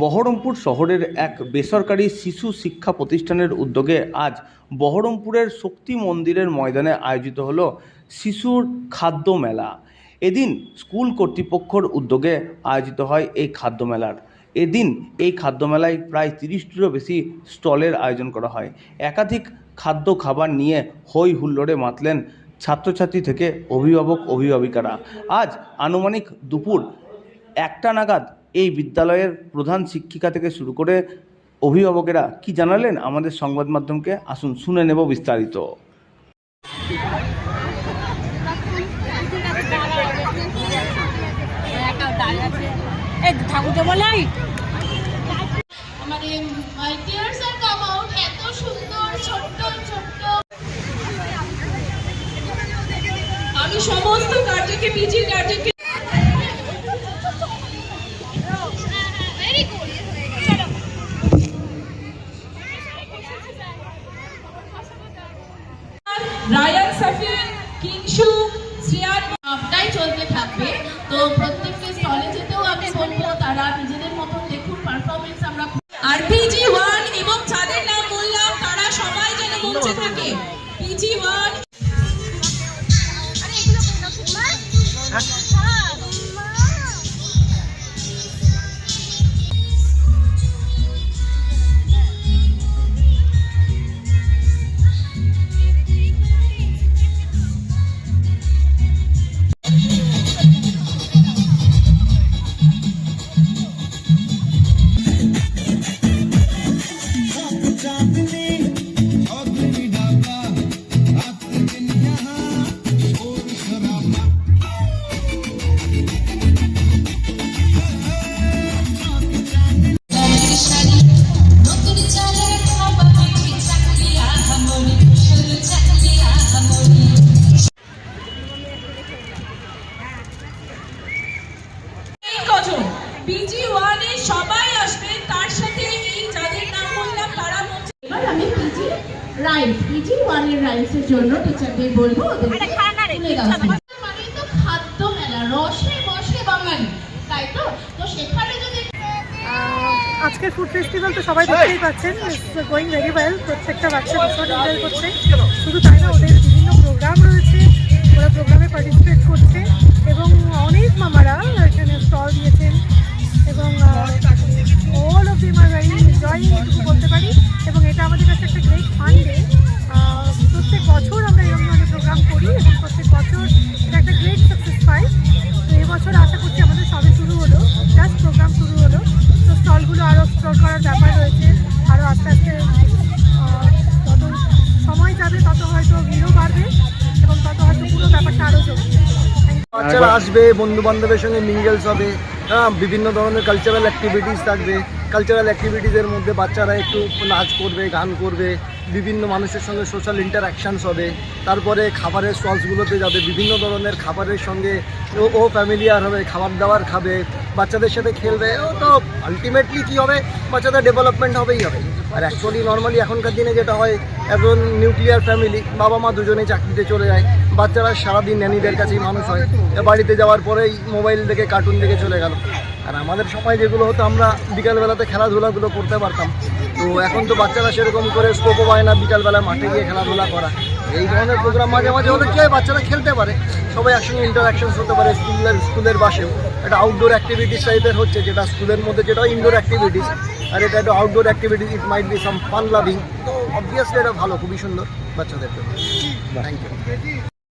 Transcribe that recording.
বহরমপুর শহরের এক বেসরকারি শিশু শিক্ষা প্রতিষ্ঠানের উদ্যোগে আজ বহরমপুরের শক্তি মন্দিরের ময়দানে আয়োজিত হল শিশুর খাদ্য মেলা। এদিন স্কুল কর্তৃপক্ষর উদ্যোগে আয়োজিত হয় এই খাদ্য মেলার। এদিন এই খাদ্য মেলায় প্রায় তিরিশটিরও বেশি স্টলের আয়োজন করা হয়। একাধিক খাদ্য খাবার নিয়ে হই হুল্লোড়ে মাতলেন ছাত্রছাত্রী থেকে অভিভাবক অভিভাবিকারা আজ আনুমানিক দুপুর একটা নাগাদ এই বিদ্যালয়ের প্রধান শিক্ষিকা থেকে শুরু করে অভিভাবকেরা কি জানালেন? আমাদের সংবাদ মাধ্যমকে আসুন, শুনে নেব বিস্তারিত। আমি সমস্ত কার্যকে পিজির কার্যকে রায়ান সাফির কিংশু শ্রিয়ান। সবটাই চলতে থাকবে। তো প্রত্যেককে স্টলে যেতেও আমি বলব তারা নিজেদের মতন দেখুন পারফরমেন্স আমরা আর পিজি ওয়ান এবং যাদের নাম বললাম তারা সবাই যেন মঞ্চে থাকে। পিজি ওয়ান কজন ওয়ানে সবাই আসবে তার সাথে এই যাদের নাম বললাম তারা এবার আমি পিজি রাইমস পিজি ওয়ানের রাইমস জন্য টিচারদের বলব ওদের মানে তো খাদ্য মেলা রসে বসে বাঙালি তাই তো? তো সেখানে যদি আজকের ফুড ফেস্টিভ্যাল তো সবাই দেখতেই পাচ্ছেন গোয়িং ভেরি ওয়েল প্রত্যেকটা বাচ্চা ভীষণ এনজয় করছে। শুধু তাই না ওদের বিভিন্ন প্রোগ্রাম রয়েছে ওরা প্রোগ্রামে পার্টিসিপেট করছে এবং অনেক মামারা এখানে স্টল দিয়েছেন। আরও এক্সপ্লোর করার ব্যাপার রয়েছে। আরও আস্তে আস্তে যত সময় যাবে, তত হয়তো ভিড়ও বাড়বে এবং তত হয়তো পুরো ব্যাপারটা আরও জমবে। বাচ্চারা আসবে বন্ধু বান্ধবের সঙ্গে মিঙ্গেলস হবে হ্যাঁ বিভিন্ন ধরনের কালচারাল অ্যাক্টিভিটিস থাকবে। কালচারাল অ্যাক্টিভিটিসের মধ্যে বাচ্চারা একটু নাচ করবে, গান করবে, বিভিন্ন মানুষের সঙ্গে সোশ্যাল ইন্টারাকশানস হবে, তারপরে খাবারের স্টলসগুলোতে যাবে, বিভিন্ন ধরনের খাবারের সঙ্গে ও ও ফ্যামিলিয়ার হবে, খাবার দাবার খাবে, বাচ্চাদের সাথে খেলবে, ও তো আলটিমেটলি কী হবে? বাচ্চাদের ডেভেলপমেন্ট হবেই হবে। আর অ্যাকচুয়ালি নর্মালি এখনকার দিনে যেটা হয় এখন নিউক্লিয়ার ফ্যামিলি বাবা মা দুজনেই চাকরিতে চলে যায়, বাচ্চারা সারাদিন ন্যানিদের কাছেই মানুষ হয় বাড়িতে যাওয়ার পরেই মোবাইল দেখে কার্টুন দেখে চলে গেল। আর আমাদের সময় যেগুলো হতো, আমরা বিকালবেলাতে খেলাধুলাগুলো করতে পারতাম। তো এখন তো বাচ্চারা সেরকম করে স্কোপও পায় না বিকালবেলা মাঠে গিয়ে খেলাধুলা করা। এই ধরনের প্রোগ্রাম মাঝে মাঝে হলে কী হয়, বাচ্চারা খেলতে পারে। সবাই একসঙ্গে ইন্টারাকশনস হতে পারে স্কুলের স্কুলের বাসেও একটা আউটডোর অ্যাক্টিভিটিস টাইপের হচ্ছে, যেটা স্কুলের মধ্যে যেটা ইনডোর অ্যাক্টিভিটিস আর এটা একটা outdoor activities it might be some fun loving তো অবভিয়াসলি এটা ভালো, খুবই সুন্দর বাচ্চাদের জন্য। Thank you